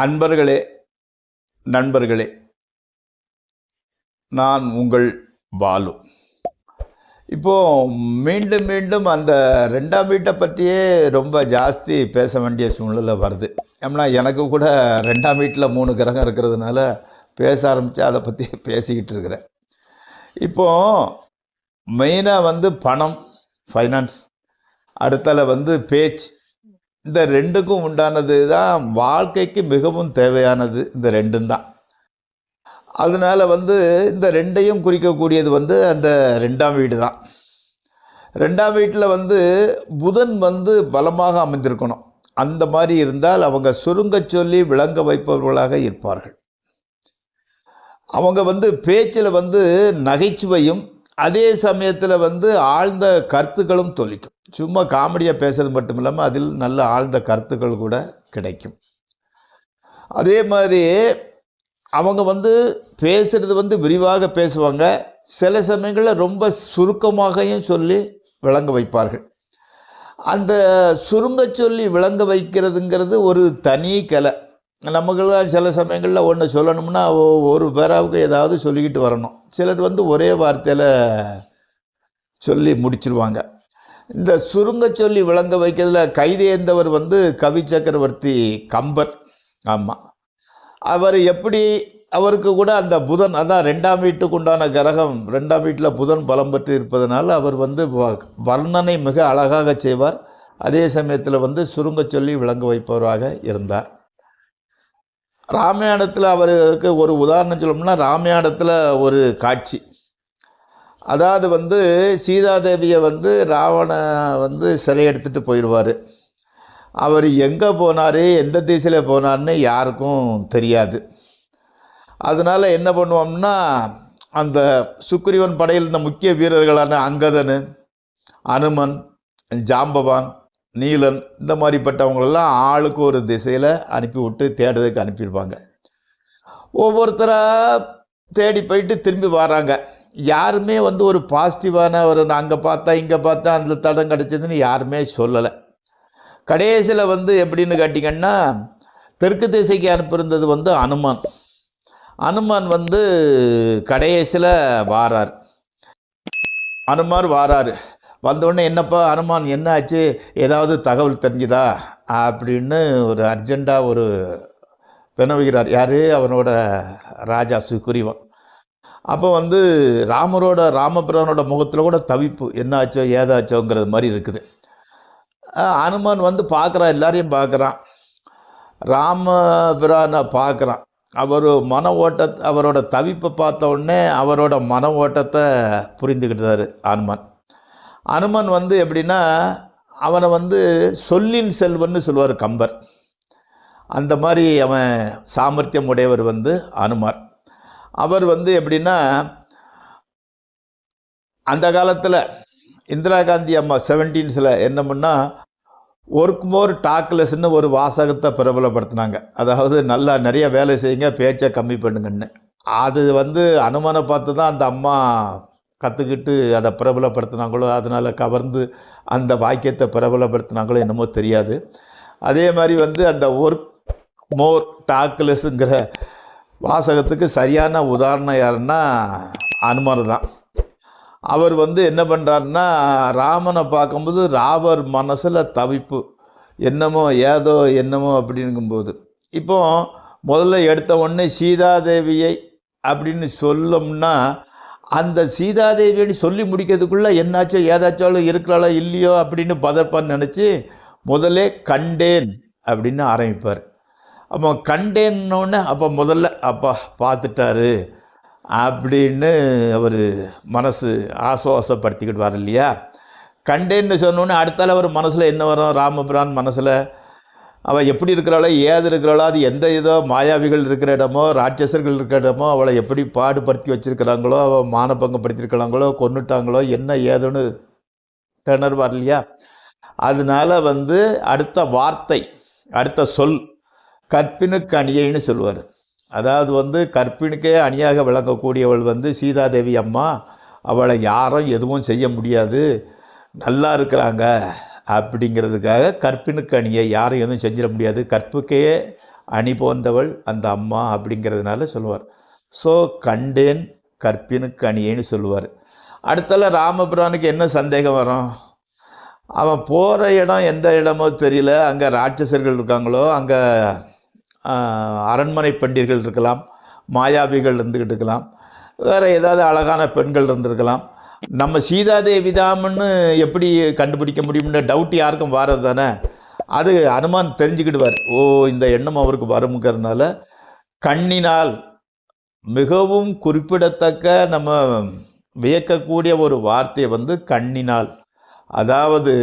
அன்பர்களே நண்பர்களே நான் உங்கள் பாலு. இப்போ மீண்டும் மீண்டும் அந்த ரெண்டாம் வீட்டை பற்றியே ரொம்ப ஜாஸ்தி பேச வேண்டிய சூழ்நிலை வருது. ஏன்னா எனக்கு கூட ரெண்டாம் வீட்டில் மூணு கிரகம் இருக்கிறதுனால பேச ஆரம்பித்து அதை பற்றி பேசிக்கிட்டு இருக்கிறேன். இப்போ மெயினாக வந்து பணம் ஃபைனான்ஸ் அடுத்தால வந்து பேச்சு. இந்த ரெண்டுக்கும் உண்டானது தான் வாழ்க்கைக்கு மிகவும் தேவையானது இந்த ரெண்டும் தான் அதனால் வந்து இந்த ரெண்டையும் குறிக்கக்கூடியது வந்து அந்த ரெண்டாம் வீடு தான் ரெண்டாம் வீட்டில் வந்து புதன் வந்து பலமாக அமைந்திருக்கணும். அந்த மாதிரி இருந்தால் அவங்க சுருங்க சொல்லி விளங்க வைப்பவர்களாக இருப்பார்கள். அவங்க வந்து பேச்சில் வந்து நகைச்சுவையும் அதே சமயத்தில் வந்து ஆழ்ந்த கருத்துக்களும் தொலிக்கும். சும்மா காமெடியாக பேசுறது மட்டும் இல்லாமல் அதில் நல்ல ஆழ்ந்த கருத்துக்கள் கூட கிடைக்கும். அதே மாதிரி அவங்க வந்து பேசுகிறது வந்து விரிவாக பேசுவாங்க. சில சமயங்களில் ரொம்ப சுருக்கமாகவும் சொல்லி விளங்க வைப்பார்கள். அந்த சுருங்க சொல்லி விளங்க வைக்கிறதுங்கிறது ஒரு தனி கலை. நமக்கெல்லாம் சில சமயங்களில் ஒன்று சொல்லணும்னா ஒரு பேராவுக்கு ஏதாவது சொல்லிக்கிட்டு வரணும். சிலர் வந்து ஒரே வார்த்தையில் சொல்லி முடிச்சிருவாங்க. இந்த சுருங்க சொல்லி விளங்க வைக்கிறதுல கைதேர்ந்தவர் வந்து கவி சக்கரவர்த்தி கம்பர். ஆமாம் அவர் எப்படி அவருக்கு கூட அந்த புதன் அதான் ரெண்டாம் வீட்டுக்கு உண்டான கிரகம் ரெண்டாம் வீட்டில் புதன் பலம் பெற்று இருப்பதனால் அவர் வந்து வ- வர்ணனை மிக அழகாக செய்வார். அதே சமயத்தில் வந்து சுருங்க சொல்லி விளங்க வைப்பவராக இருந்தார். ராமாயணத்தில் அவருக்கு ஒரு உதாரணம் சொல்லணும்னா ராமாயணத்தில் ஒரு காட்சி. அதாவது வந்து சீதாதேவியை வந்து ராவண வந்து சிறை எடுத்துகிட்டு போயிடுவார். அவர் எங்கே போனார் எந்த திசையில் போனார்னு யாருக்கும் தெரியாது. அதனால் என்ன பண்ணுவோம்னா அந்த சுக்ரீவன் படையில் இருந்த முக்கிய வீரர்களான அங்கதன் அனுமன் ஜாம்பவான் நீலன் இந்த மாதிரிப்பட்டவங்களெல்லாம் ஆளுக்கு ஒரு திசையில் அனுப்பி விட்டு தேடுறதுக்கு அனுப்பியிருப்பாங்க. ஒவ்வொருத்தராக தேடி போயிட்டு திரும்பி வராங்க யாருமே வந்து ஒரு பாசிட்டிவான ஒரு அங்கே பார்த்தா இங்கே பார்த்தா அந்த தடம் கிடச்சதுன்னு யாருமே சொல்லலை. கடைசியில் வந்து எப்படின்னு கேட்டிங்கன்னா தெற்கு திசைக்கு அனுப்பியிருந்தது வந்து அனுமான். அனுமான் வந்து கடைசியில் வாரார். அனுமார் வாராரு. வந்தோடனே என்னப்பா அனுமான் என்ன ஆச்சு? ஏதாவது தகவல் தெரிஞ்சுதா? அப்படின்னு ஒரு அர்ஜெண்ட்டாக ஒரு வினவுகிறார். யார்? அவனோட ராஜா சுக்ரீவன் அப்போ வந்து ராமரோட ராமபிரானோட முகத்தில் கூட தவிப்பு என்னாச்சோ ஏதாச்சோங்கிறது மாதிரி இருக்குது. அனுமான் வந்து பார்க்குறான் எல்லாரையும் பார்க்குறான். ராமபிரானை பார்க்குறான். அவர் மன ஓட்ட அவரோட தவிப்பை பார்த்த உடனே அவரோட மன ஓட்டத்தை புரிந்துக்கிட்டாரு அனுமான். அனுமன் வந்து எப்படின்னா அவனை வந்து சொல்லின் செல்வன்னு சொல்லுவார் கம்பர். அந்த மாதிரி அவன் சாமர்த்தியம் உடையவர் வந்து அனுமார். அவர் வந்து எப்படின்னா அந்த காலத்தில் இந்திரா காந்தி அம்மா செவன்டீன்ஸில் என்ன பண்ணால் ஒர்க் மோர் டாக்லெஸ்ன்னு ஒரு வாசகத்தை பிரபலப்படுத்தினாங்க. அதாவது நல்லா நிறைய வேலை செய்யுங்க பேச்சை கம்மி பண்ணுங்கன்னு. அது வந்து அனுமானம் பார்த்து தான் அந்த அம்மா கற்றுக்கிட்டு அதை பிரபலப்படுத்தினாங்களோ அதனால் கவர்ந்து அந்த வாக்கியத்தை பிரபலப்படுத்தினாங்களோ என்னமோ தெரியாது. அதே மாதிரி வந்து அந்த ஒர்க் மோர் டாக்லெஸ்ஸுங்கிற வாசகத்துக்கு சரியான உதாரணம் யாருன்னா அனுமர் தான். அவர் வந்து என்ன பண்ணுறாருன்னா ராமனை பார்க்கும்போது ராவர் மனசில் தவிப்பு. என்னமோ ஏதோ என்னமோ அப்படிங்கும்போது இப்போ முதல்ல எடுத்த உடனே சீதாதேவியை அப்படின்னு சொல்லோம்னா அந்த சீதாதேவின்னு சொல்லி முடிக்கிறதுக்குள்ளே என்னாச்சோ ஏதாச்சாலும் இருக்கிறாளோ இல்லையோ அப்படின்னு பதப்பான்னு நினச்சி முதலே கண்டேன் அப்படின்னு ஆரம்பிப்பார். அப்போ கண்டேன்னொன்னே அப்போ முதல்ல அப்பா பார்த்துட்டாரு அப்படின்னு அவர் மனசு ஆசுவாசப்படுத்திக்கிடுவார் இல்லையா? கண்டேன்னு சொன்னோன்னே அடுத்தால அவர் மனசில் என்ன வரும்? ராமபிரான் மனசில் அவள் எப்படி இருக்கிறாளோ ஏது இருக்கிறாளோ அது எந்த இதோ மாயாவிகள் இருக்கிற இடமோ ராட்சசர்கள் இருக்கிற இடமோ அவளை எப்படி பாடுபடுத்தி வச்சிருக்கிறாங்களோ அவள் மானபங்கப்படுத்திருக்கிறாங்களோ கொன்னுட்டாங்களோ என்ன ஏதுன்னு திணறுவார் இல்லையா? அதனால வந்து அடுத்த வார்த்தை அடுத்த சொல் கற்பினுக்கு அணியைன்னு சொல்லுவார் அதாவது வந்து கற்பினுக்கே அணியாக விளங்கக்கூடியவள் வந்து சீதாதேவி அம்மா. அவளை யாரும் எதுவும் செய்ய முடியாது. நல்லா இருக்கிறாங்க அப்படிங்கிறதுக்காக கற்பினுக்கு அணியை யாரும் எதுவும் செஞ்சிட முடியாது. கற்புக்கே அணி போன்றவள் அந்த அம்மா அப்படிங்கிறதுனால சொல்லுவார் ஸோ கண்டேன் கற்பினுக்கு அணியேன்னு சொல்லுவார் அடுத்தால ராமபுரானுக்கு என்ன சந்தேகம் வரும்? அவன் போகிற இடம் எந்த இடமோ தெரியல. அங்கே ராட்சசர்கள் இருக்காங்களோ அங்கே அரண்மனை பண்டிர்கள் இருக்கலாம் மாயாவிகள் இருந்துக்கிட்டு இருக்கலாம் வேறு ஏதாவது அழகான பெண்கள் இருந்திருக்கலாம். நம்ம சீதாதேவி தாமன்னு எப்படி கண்டுபிடிக்க முடியும்னு டவுட் யாருக்கும் வாரது தானே? அது அனுமான் தெரிஞ்சுக்கிடுவார். ஓ இந்த எண்ணம் அவருக்கு வருங்கிறதுனால கண்ணினால் மிகவும் குறிப்பிடத்தக்க நம்ம வியக்கக்கூடிய ஒரு வார்த்தையை வந்து கண்ணினால். அதாவது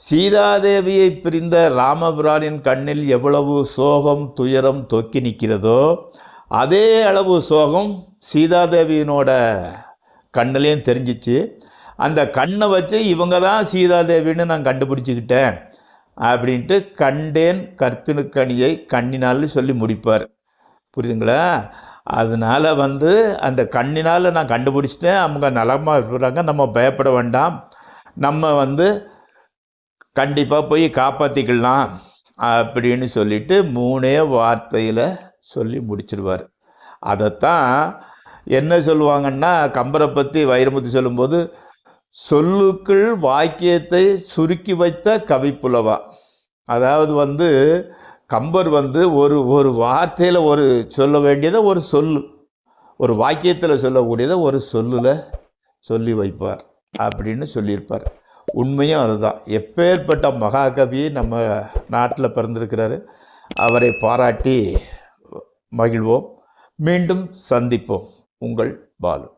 சீதாதேவியை பிரிந்த ராமபிரானின் கண்ணில் எவ்வளவு சோகம் துயரம் தொக்கி நிற்கிறதோ அதே அளவு சோகம் சீதாதேவியினோட கண்ணிலையும் தெரிஞ்சிச்சு. அந்த கண்ணை வச்சு இவங்க தான் சீதாதேவின்னு நான் கண்டுபிடிச்சிக்கிட்டேன் அப்படின்ட்டு கண்டேன் கற்பினுக்கணியை கண்ணினால்னு சொல்லி முடிப்பார். புரியுதுங்களா? அதனால வந்து அந்த கண்ணினால் நான் கண்டுபிடிச்சிட்டேன். அவங்க நலமாக இருக்கிறாங்க நம்ம பயப்பட வேண்டாம். நம்ம வந்து கண்டிப்பாக போய் காப்பாற்றிக்கலாம் அப்படின்னு சொல்லிட்டு மூணே வார்த்தையில் சொல்லி முடிச்சிருவார். அதைத்தான் என்ன சொல்லுவாங்கன்னா கம்பரை பற்றி வைரமுத்து சொல்லும்போது சொல்லுக்குள் வாக்கியத்தை சுருக்கி வைத்த கவிப்புலவா அதாவது வந்து கம்பர் வந்து ஒரு ஒரு வார்த்தையில் ஒரு சொல்ல வேண்டியதை ஒரு சொல்லு ஒரு வாக்கியத்தில் சொல்லக்கூடியதை ஒரு சொல்லில் சொல்லி வைப்பார் அப்படின்னு சொல்லியிருப்பார். உண்மையும் அதுதான். எப்பேற்பட்ட மகாகவி நம்ம நாட்டில் பிறந்திருக்கிறாரு அவரை பாராட்டி மகிழ்வோம். மீண்டும் சந்திப்போம். உங்கள் பாலு.